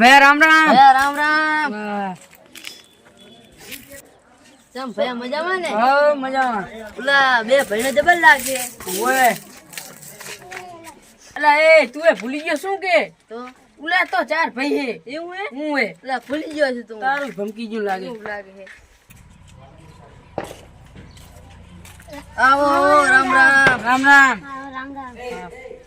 ભૈયા રામ રામ. ભયા રામ રામ. ચમ ભયા મજામાં ને? મજામાં. ઓલા બે ભાઈને જબર લાગે. ઓય. અલા એ તું એ ભૂલી ગયો શું કે? તો? ઉલા તો ચાર ભાઈ હે. એવું હે? હું હે? ઓલા ભૂલી ગયો છે તું. તારું ભમકી જેવું લાગે. લાગે આવો રામ રામ. રામ રામ. હા, રામ રામ.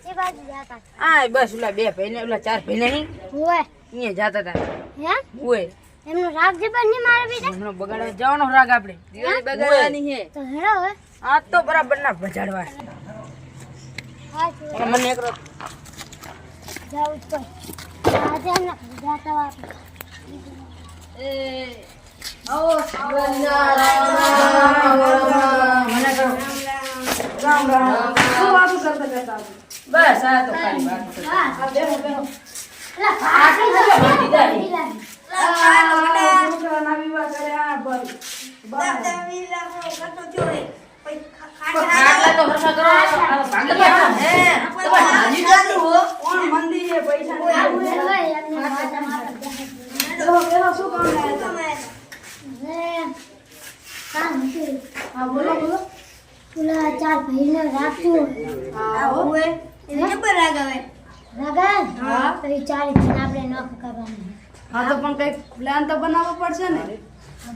તે બાજુ જાતા. આ બસ ઓલા બે ભાઈ ને ઓલા ચાર ભાઈ નહીં હોય અહીંયા જાતા હતા હે? ઓય એમનો રાગ જબર નહીં મારે બીજા? હમણાં બગાડવા જવાનો રાગ આપણે દિવાળી બગાડવાની હે. તો હેડો હવે. આ તો બરાબર ના બજાડવા. હા મને એક જાવું જાવ તો. આજે ના જાતા વાપસ એ આવો રામ રામ રામ. મને કહો રામ રામ. શું વાતો કરતા કરતા બસ આ તો ખાલી વાત આ એમને. બેહો બેહો. શું બોલો લાયા હતા? ને રાખ્યું. હા બોલો બોલો પેલા ચાર હા? વિચારી તો જણ આપણે નોખ કરવાનું. હા તો પણ કઈ પ્લાન તો બનાવવો પડશે ને?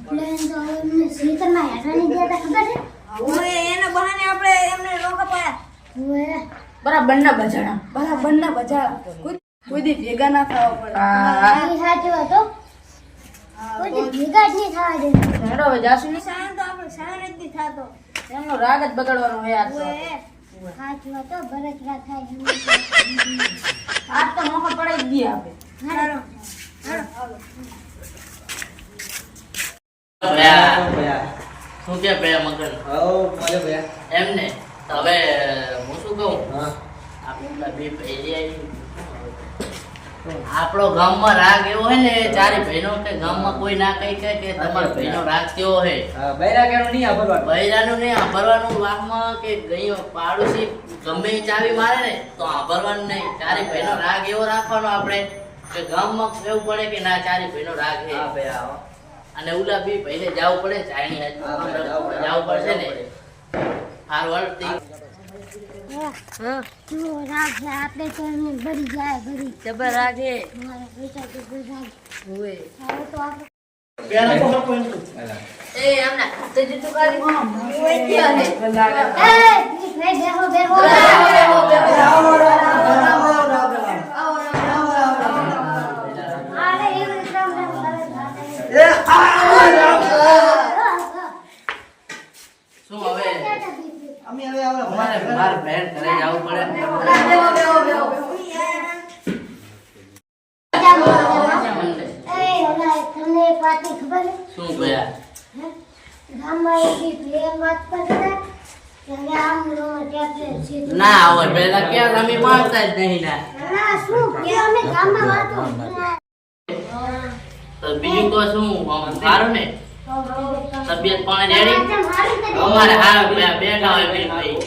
પ્લાન તો એમને શ્રીકરમાં હેઠળની ગયા તા ખબર છે? હોય બરાબર ના બજાડા બરાબર ના બજાડા કોઈ કોઈ દી ભેગા ના થવા પડે. હા સાચું હતો કોઈ દી ભેગા જ નહીં થવા દે હેડો હવે જાસુ નહીં એમનો રાગ જ બગાડવાનો હોય આજ તો. થાય મોકો પડાઈ દઈએ આપણે. હાલો. શું કે ભયા મગન એમને હવે હું શું કહું? આપણા બે ભાઈ. આપણો ગામમાં રાગ એવો હે ને ચારે ભાઈનો કે ગામમાં કોઈ ના કહી કે કે તમારા ભાઈનો રાગ કેવો હે બૈરાનું નહીં આભરવાનું વાહમાં કે ગયો પાડોશી ગમે ચાવી મારે ને તો આભરવાનું નહીં. ચારે ભાઈનો રાગ એવો રાખવાનો આપણે કે ગામમાં કેવું પડે કે ના ચારે ભાઈનો રાગ હે અને ઉલા બી ભાઈને જાવું પડે હાજરી જાવું પડશે ને. ફારવર્ડથી હા આપણે તો ભરી જાય ભરી જબર રાખે મારા તો બધા હોય તો એ તો હોય ભાઈ બેહો બેહો એવું રામ રામ કરે શું હવે અમારે માર બહેન ઘરે જવું પડે બેહો બેહો બેહો એ ઓલા તમને એક વાતની ખબર છે શું ભયા ગામમાં એક દી પ્લેયર વાત કરતા હતા કે આમ નો ટેબ્લેટ છે ના હોય પેલા ક્યાં અમે માનતા જ નહીં ના ના શું કે અમે તો બીજું તો શું? સારું ને? તબિયત પાણી રેડી અમારે હા બે બેઠા હોય બે ભાઈ.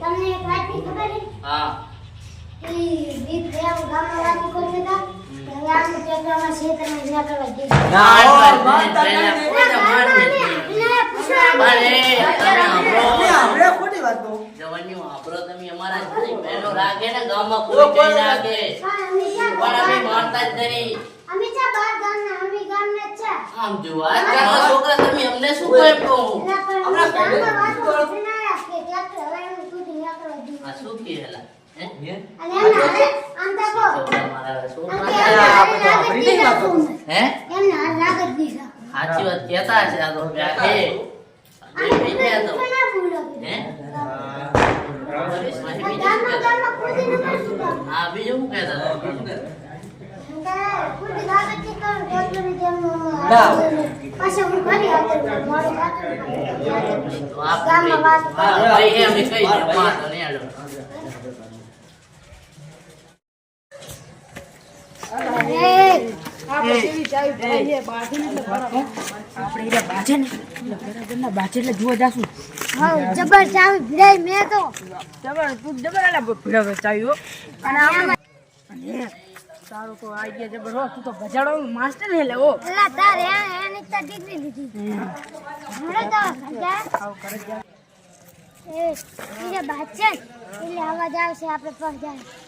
તમને એક વાતની ખબર છે? હા. ગામમાં વાતો કરતા હતા. ક્ષેત્રમાં કરવા દીધું ના. ના ને છોકરા તમે અમને શું કેમ ના પણ અમે ગામમાં વાતો બનાયા કે ટ્રેક્ટર હવે એનું તૂટી ના કરવા દીધું આ શું કે હેલા? હે? આમ તકો છોકરા? મારા દીધા તું. હે? એમને હારે રાગ દીધા સાચી વાત કહેતા છે આ તો હે? બીજું શું કહેતા? હતા? આપણે બાજે તો જબર ગયા તો ભજાડો માસ્ટર ને તારે આ એની તો એ બીજા બાજે એટલે આવાજ આવશે આપણે પર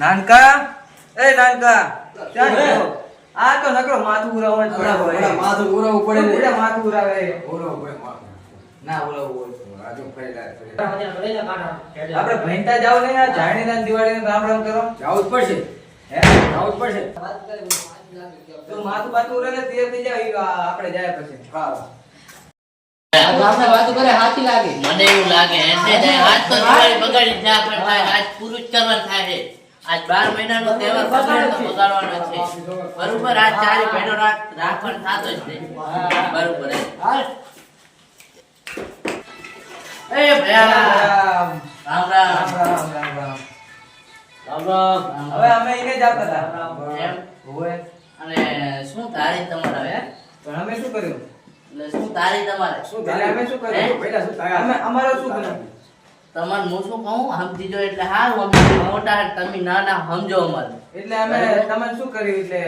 નાનકા? એ નાનકા ત્યાં આ તો નકરો માથું ઉરાવવા જ પડે હોય. માથું ઉરાવવું પડે ને. ઓલા માથું ઉરાવે. ઓલો પડે માથું. ના ઉરાવવું હોય. આપણે ભણતા જાવ ને આ જાણીના દિવાળીને રામ રામ કરો. જાવું જ પડશે. હે જાવું જ પડશે. તો માથું બાથું ઉરાવે તૈયાર થઈ જાય આપણે જાય પછી. હા આપણે વાતો કરે હાથી લાગે. મને એવું લાગે એટલે જાય આજ તો દિવાળી બગાડી જ ના પણ થાય આજ પૂરું જ કરવાનું થાય છે. આજ બાર મહિનાનો તહેવાર બગાડવાનો છે. બરોબર આ ચારે ભેડો રાખ થતો જ બરોબર હવે અમે જ આવતા અને શું તારીખ તમારે પણ અમે શું કર્યું? શું તારીખ તમારે? શું અમે શું કર્યું? પહેલા શું અમારો શું કર્યું તમારે હું શું કહું સમજી જો એટલે હારું અમે મોટા તમે નાના સમજો અમારે. એટલે અમે તમે શું કર્યું એટલે?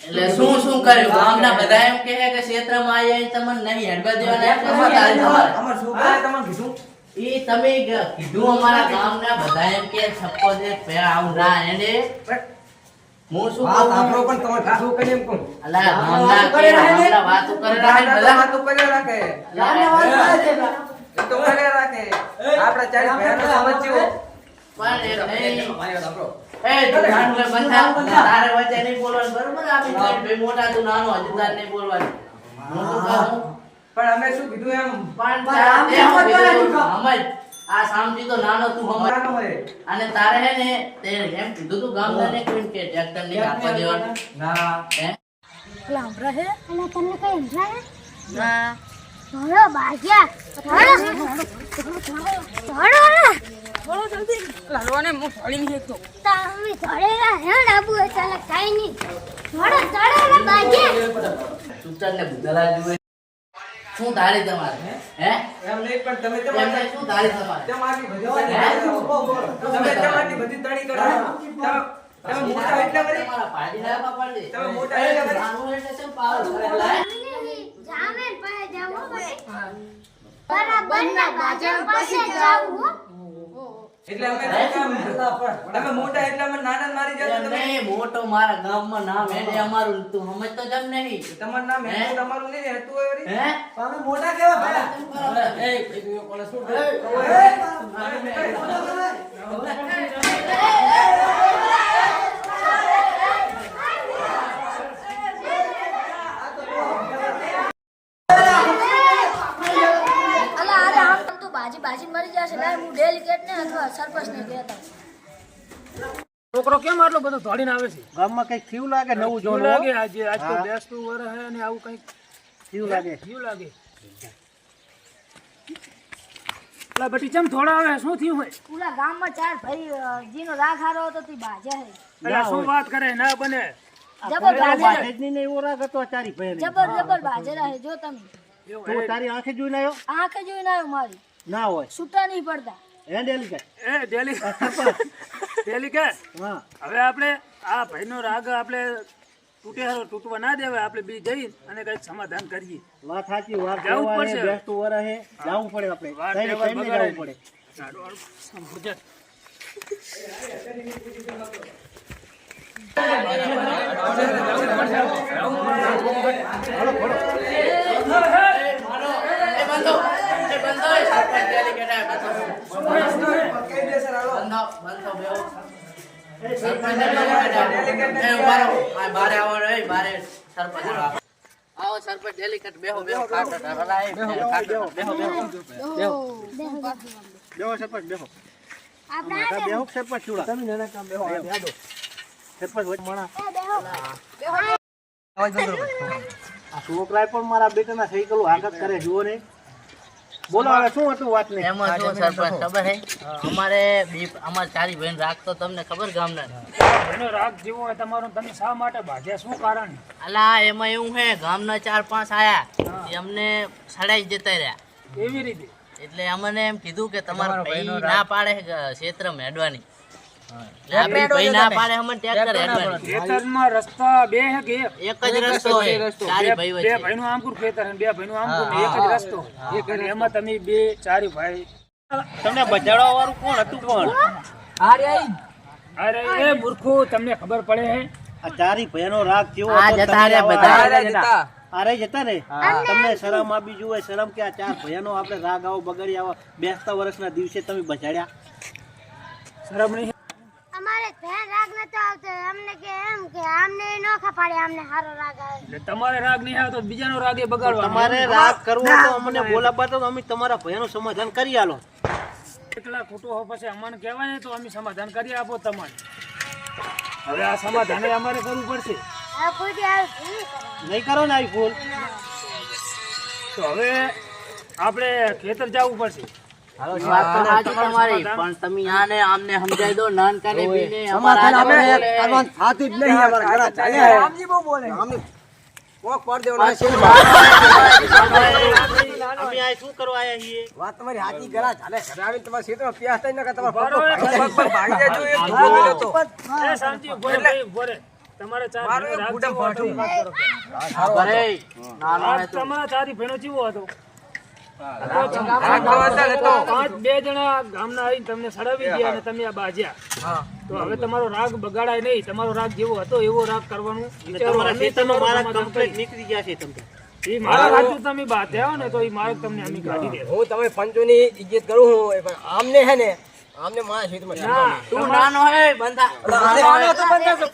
એટલે શું શું કર્યું? ગામના બધા એમ કહે કે ક્ષેત્રમાં આયા એ તમને નહીં હેડવા દેવાના શું તારીખ તમારે અમાર. શું છોકરાએ તમને કીધું? ઈ તમે કીધું અમારા ગામના બધા એમ કે છપ્પો દે પે આવું ના એને હું શું વાત આપણો પણ તમારે કીધું કરી એમ કોણ અલા ગામના કે ગામના વાતો કરે રાખે બધા. વાતો કરે રાખે. અલા, એ તો કર્યા રાખે. આપણા ચારે બહેનો સમજ્યો પણ નહીં. મારી વાત આપણો એ તું બંધા. તારે વચ્ચે નહીં બોલવાનું. બરોબર? આપણે ભાઈ મોટા તું નાનો હજુ તારે નહીં બોલવાનું. હું શું કહું? પણ અમે શું કીધું એમ? પણ તારે તે હું કીધું? સમજ આ સામજી તો નાનો તું હોય. અને તારે હે ને તે એમ કીધું તું ગામડાને કોઈને કે ટ્રેક્ટર નહીં આપવા દેવાનું? ના હે? પેલા હમણાં હે અને તમને કઈ ના. ધોળો ભાગ્યા. ધોળો જલ્દી. લાલવાને હું ફળી નહીં શકતો. તમે ધોળેલા હે ડાબુ ચાલે કાઈ નહીં. ધોળો ધોળો ભાગ્યા. ચૂપચાપ ને બુધલા જોઈએ. શું ધારી તમારે? હે? એમ નહીં પણ તમે તમારે શું ધારી તમારે? તમારી ભજવાને તમે તમારી બધી તણી કરો તમે મોટા એટલા કરી પાડી લાવ્યા પાડી તમે મોટા એટલા કરી જામે બરાબર. ના બાજુ પાસે જાવું એટલે અમે કામ? તમે મોટા એટલા મને નાના મારી જતા તમે મોટો મારા ગામમાં નામ એને અમારું તું સમજતો જમ નહીં. તમારું નામ હે? તમારું નહીં ને હેતુ હે? તમે મોટા કેવા એ કીધું કોને શું કરે? અલા અરે આમ બાજી મરી જશે લાય હું ડેલિકેટ ને અથવા સરપંચ ને કહેતા. છોકરો કેમ આટલો બધો દોડીને આવે છે? ગામમાં કંઈક થયું લાગે નવું જોવું લાગે આજે આજ તો. બેસતું વર હે ને આવું કંઈક થયું લાગે. થયું લાગે. લા બટી ચમ થોડા આવે? શું થયું હોય? પૂરા ગામમાં ચાર ભાઈ જીનો રાગ હારો હતો તે બાજે હે. પેલા શું વાત કરે? ના બને. જબર બાજે બાજે ને એવો રાગ હતો ચારી ભાઈ. જબર જબર બાજે રહે જો તમે. તું તારી આંખે જોઈને આવ્યો? આંખે જોઈને આવ્યો મારી. ના હોય. છૂટા નહીં પડતા. એ ડેલિકેટ એ ડેલિકેટ ડેલિકેટ હા હવે આપણે આ ભાઈનો રાગ આપણે તૂટે હારો તૂટવા ના દેવાય. આપણે બી જઈ અને કંઈક સમાધાન કરીએ. વાત સાચી વાત જાવું પડશે. બેસતું વર હે. જાવું પડે આપણે. જાવું પડે. સારું, હાલો. સમજો. એ બંધો. આવો. સરપંચ ડેલિકેટ બેહો બેહો ખાટો હલાય ખાટો બેહો બેહો બેહો સરપંચ બેહો આપણે બેહો. બેહો સરપંચ તમે નાના કામ બેહો આ બેહો સરપંચ બેહો. પણ મારા બેટાના સાયકલો આગળ કરે, જુઓ ને બોલો હવે શું હતું વાત ને એમાં શું સરપંચ ખબર હે? અમારે બી અમાર ચારી બહેન રાખતો તમને ખબર ગામના. એનો રાગ જેવો હોય તમારો તમે શા માટે બાંધ્યા શું કારણ? અલા એમાં એવું હે ગામના ચાર પાંચ આયા. એ અમને સડાઈ જતા રહ્યા. એવી રીતે? એટલે અમને એમ કીધું કે તમારા ભાઈ ના પાડે ક્ષેત્ર ક્ષેત્રમાં હેડવાની એટલે આ બે ભાઈ ના પાડે અમને ટ્રેક્ટર હેડવાની ખેતરમાં રસ્તા બે હે કે એક? એક જ રસ્તો હોય ચારી ભાઈ બે વચ્ચે ભાઈનું આમકુર ખેતર અને બે ભાઈનું આમકુર ને એક જ રસ્તો. અને એમાં તમે બે ચારી ભાઈ. તમને બજાડવા વાળું કોણ હતું પણ? અરે એ મૂર્ખો તમને ખબર પડે હે? આ ચારી ભયનો રાગ કેવો આ હતો જતા તમે બધા. જતા. ને તમને શરમ આવી જુએ શરમ કે આ ચાર નો આપણે રાગ આવો બગડી આવો. બેસતા વર્ષના દિવસે તમે બજાડ્યા. શરમ નહીં અમારે ધ્યાન રાગ નતો આવતો. અમને કે એમ કે આમને ન ખપાડે આમને સારો રાગ આવે. એટલે તમારે રાગ નહીં આવતો બીજાનો રાગ એ બગાડવાનો તમારે રાગ કરવો તો અમને બોલાવવા તો અમે તમારા ભયનું સમાધાન કરી આલો. કેટલા ખોટો હો પછી અમને કહેવાય ને તો અમે સમાધાન કરી આપો તમારે. હવે આ સમાધાન એ અમારે કરવું પડશે. નહીં કરો ને આવી ભૂલ. તો હવે આપણે ખેતર જવું પડશે. વાત તો તમારી પણ તમે આને આમને સમજાઈ દો નાનકાને બીને અમારા હાથે બોલે. થાતું જ નહીં અમારા ઘરે ચાલ્યા આમજી બહુ બોલે. આમને કોક પાડ દેવાનો છે. અમે આ શું કરવા આયા છીએ? વાત તમારી હાચી ગળા ચાલે ઘરે આવીને તમારા ક્ષેત્રમાં પ્યાસ થાય ને કે તમારા પગ ભાગી જાય. જો એક ધૂળો તો એ શાંતિ ઊભો રહે. તમારે ચાર મારું એક હતો, ફાટું. કરો. નાનો. તમારા ચારી ભેણો જીવો હતો. બે જણા ગામના આવીને તમને સડાવી ગયા અને તમે આ બાજ્યા. તો હવે તમારો રાગ બગાડાય નહીં. તમારો રાગ જેવો હતો એવો રાગ કરવાનું તમારા મારા નીકળી ગયા છે તમને. એ મારા રાજુ તમે બાંધ્યા ને તો એ માર્ગ તમને અમે કાઢી દે હું તમે પંચોની ઇજ્જત કરું હું આમને હે ને આમને મારા ક્ષેત્રમાં ના તું નાનો હે બંધા નાનો તો બંધા છો.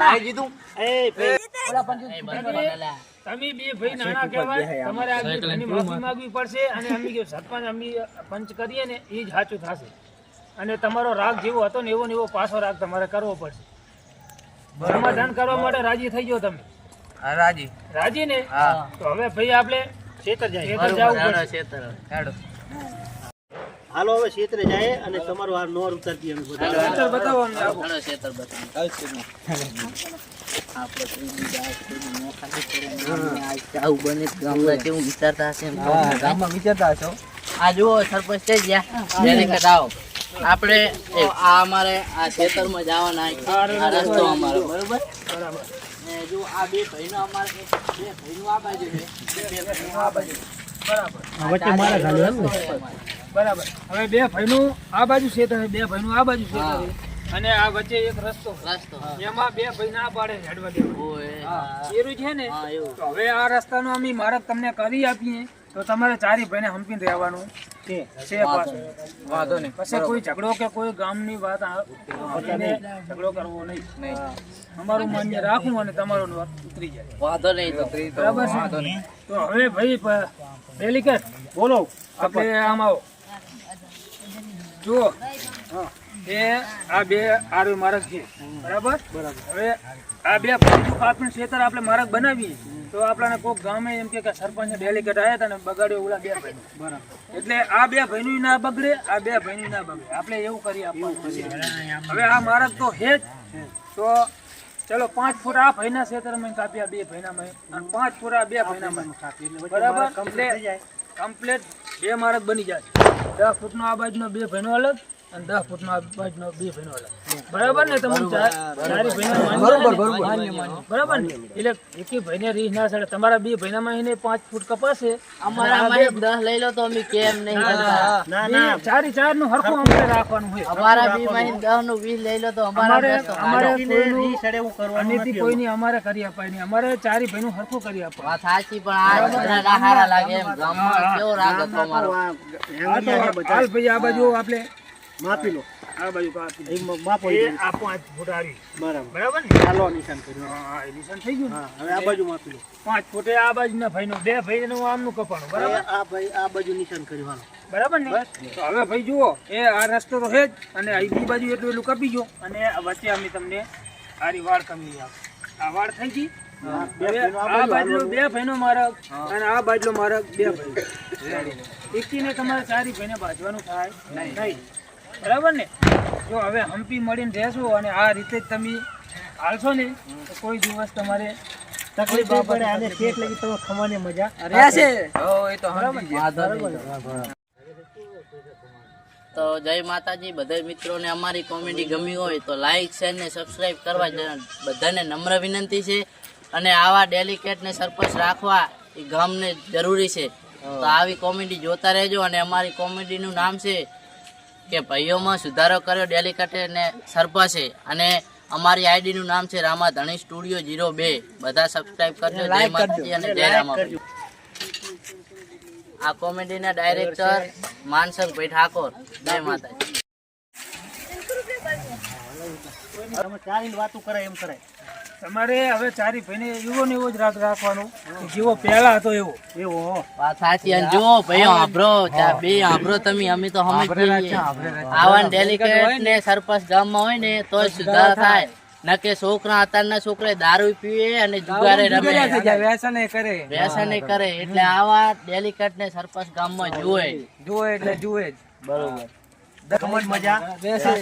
લાઈ દીધું. એ ભાઈ પંજુ તમે બે ભાઈ નાના કહેવાય તમારે આ બે માફી માંગવી પડશે અને અમે કે સરપંચ અમે પંચ કરીએ ને એ જ સાચું થશે. અને તમારો રાગ જેવો હતો ને એવો ને એવો પાછો રાગ તમારે કરવો પડશે. સમાધાન કરવા માટે રાજી થઈ ગયો તમે. હા રાજી. રાજી ને? તો હવે ભાઈ આપણે ખેતર જાય. ખેતર જવું પડશે. ક્ષેત્ર. હાલો હવે ખેતરે જાય અને તમારું આ નોર ઉતારતી અમે બધા. બતાવો અમને આપો. હેડો ક્ષેત્ર બતાવો. આપણે. આ જુઓ સરપંચ થઈ ગયા. ડેલીકેટ આપણે આ અમારે આ ખેતરમાં જવાના આ રસ્તો અમારો બરોબર. જો આ બે ભાઈનો અમારે બે ભાઈનું આ બાજુ છે. બે ભાઈનું આ બાજુ વચ્ચે મારા ખાલી એમ ને. બરાબર. હવે બે ભાઈનું આ બાજુ છે બે ભાઈનું આ બાજુ છે. અને આ વચ્ચે એક રસ્તો. રસ્તો. એમાં બે ભાઈ ના પાડે હેડવા દેવા. ઓય એરું છે ને? તો હવે આ રસ્તાનો અમે માર્ગ તમને કરી આપીએ. તો તમારે ચારી ભાઈને હંપીને રહેવાનું. છે છે પાછું. વાંધો નહીં. પછી કોઈ ઝઘડો કે કોઈ ગામની વાત ઝઘડો કરવો નહીં. અમારું માન્ય રાખવું અને તમારું ઉતરી જાય. વાંધો નહીં તો. બરાબર છે? તો હવે ભાઈ પેલી કે બોલો. આપણે આમ આવો. જુઓ એ આ બે આરો માર્ગ છે. બરાબર? બરાબર હવે આ બે ભાઈનું આપણે ક્ષેત્ર આપણે માર્ગ બનાવીએ. તો આપણને કોઈક ગામે એમ કે સરપંચ ડેલિકેટ આવ્યા હતા ને બગાડ્યો ઓલા બે ભાઈ બરાબર એટલે આ બે ભાઈનું ના બગડે આ બે ભાઈનું ના બગડે. આપણે એવું કરી આપવાનું હવે આ માર્ગ તો હે જ. તો ચલો પાંચ ફૂટ આ ભાઈના ક્ષેત્રમાં કાપ્યા બે ભાઈનામાં. અને પાંચ ફૂટ આ બે ભાઈનામાં. બરાબર? એટલે કમ્પ્લેટ બે માર્ગ બની જાય દસ ફૂટનો આ બાજુનો બે ભાઈનો અલગ અને દસ ફૂટનો આ બાજુનો બે ભાઈનો અલગ. બરાબર ને તમને ચારી ચારે ભાઈના માન્ય બરાબર ને? એટલે એકી ભાઈને રીસ ના સડે તમારા બે ભાઈનામાં એને પાંચ ફૂટ કપાશે. અમારામાં દસ લઈ લો તો અમે કેમ નહીં કરતા? ચારે ચારનું હરખું અમારે રાખવાનું હોય. અમારા બી માં દસનું વીસ લઈ લો તો અમારે અમારે ને કોઈનું રી સડે હું કરવાનું અનિતિ નથી કોઈની અમારે કરી અપાય નહીં. અમારે ચારી ભાઈનું હરખું કરી અપાય. વાત સાચી પણ આ બધા ના લાગે એમ. ગામમાં કેવો રાગ હતો અમારો? આ તો હાલ ભાઈ આ બાજુ આપણે માપી લો. આ બાજુ માપો એ આ પાંચ ફૂટ આવી બરાબર. બરાબર ને? ચાલો નિશાન કર્યું હા નિશાન થઈ ગયું હા હવે આ બાજુ માપી લો. પાંચ ફૂટે આ બાજુના ભાઈનું બે ભાઈનું આમનું કપાણું બરાબર? આ ભાઈ આ બાજુ નિશાન કર્યું હાલો. બરાબર ને? તો હવે ભાઈ જુઓ એ આ રસ્તો તો છે જ અને આ બી બાજુ એટલું એટલું કાપી ગયો અને વચ્ચે અમે તમને આરી વાળ કમી આપ આ વાળ થઈ ગઈ? આ બાજુ બે ભાઈનો મારક અને આ બાજુ મારક બે ભાઈ. એકીને તમારે ચારી ભાઈને બાજવાનું થાય? નહીં. બરાબર ને? જો હવે હમ્પી મળીને રહેશો અને આ રીતે જ તમે હાલશો ને તો કોઈ દિવસ તમારે તકલીફ પડે આને શેક લગી તમે ખવાની મજા. રહેશે. હો એ તો જય માતાજી બધા મિત્રોને અમારી કોમેડી ગમી હોય તો લાઈક શેર ને સબસ્ક્રાઈબ કરવા જ- બધાને નમ્ર વિનંતી છે. અને આવા ડેલિકેટ ને સરપંચ રાખવા એ ગામને જરૂરી છે. તો આવી કોમેડી જોતા રહેજો અને અમારી કોમેડીનું નામ છે કે ભાઈઓમાં સુધારો કર્યો ડેલિકેટ ને સરપંચે અને અમારી આઈડી નું નામ છે રામા ધણી સ્ટુડિયો જીરો બે. બધા સબસ્ક્રાઇબ કરજો. જય માતાજી અને જય રામા. આ કોમેડીના ડાયરેક્ટર માનસકભાઈ ઠાકોર. જય માતાજી. તમે ચારીને વાતું કરે એમ કરાય તમારે હવે ચારી ભાઈને એવો ને એવો જ રાત રાખવાનો. જેવો પહેલા હતો એવો. એવો સાચી અને જુઓ ભાઈઓ આભરો બે આભરો તમે અમે તો સમજીએ છીએ. ડેલિકેટ ને સરપંચ ગામમાં હોય ને તો સુધાર થાય. નકે છોકરા અત્યારના છોકરા દારૂ પીવે અને જુગારે રમે. વ્યસન કરે. વ્યસન કરે. એટલે આવા ડેલિકેટ ને સરપંચ ગામમાં જુએ. જુએ એટલે જુએ જ. બરોબર. મજા. બેસે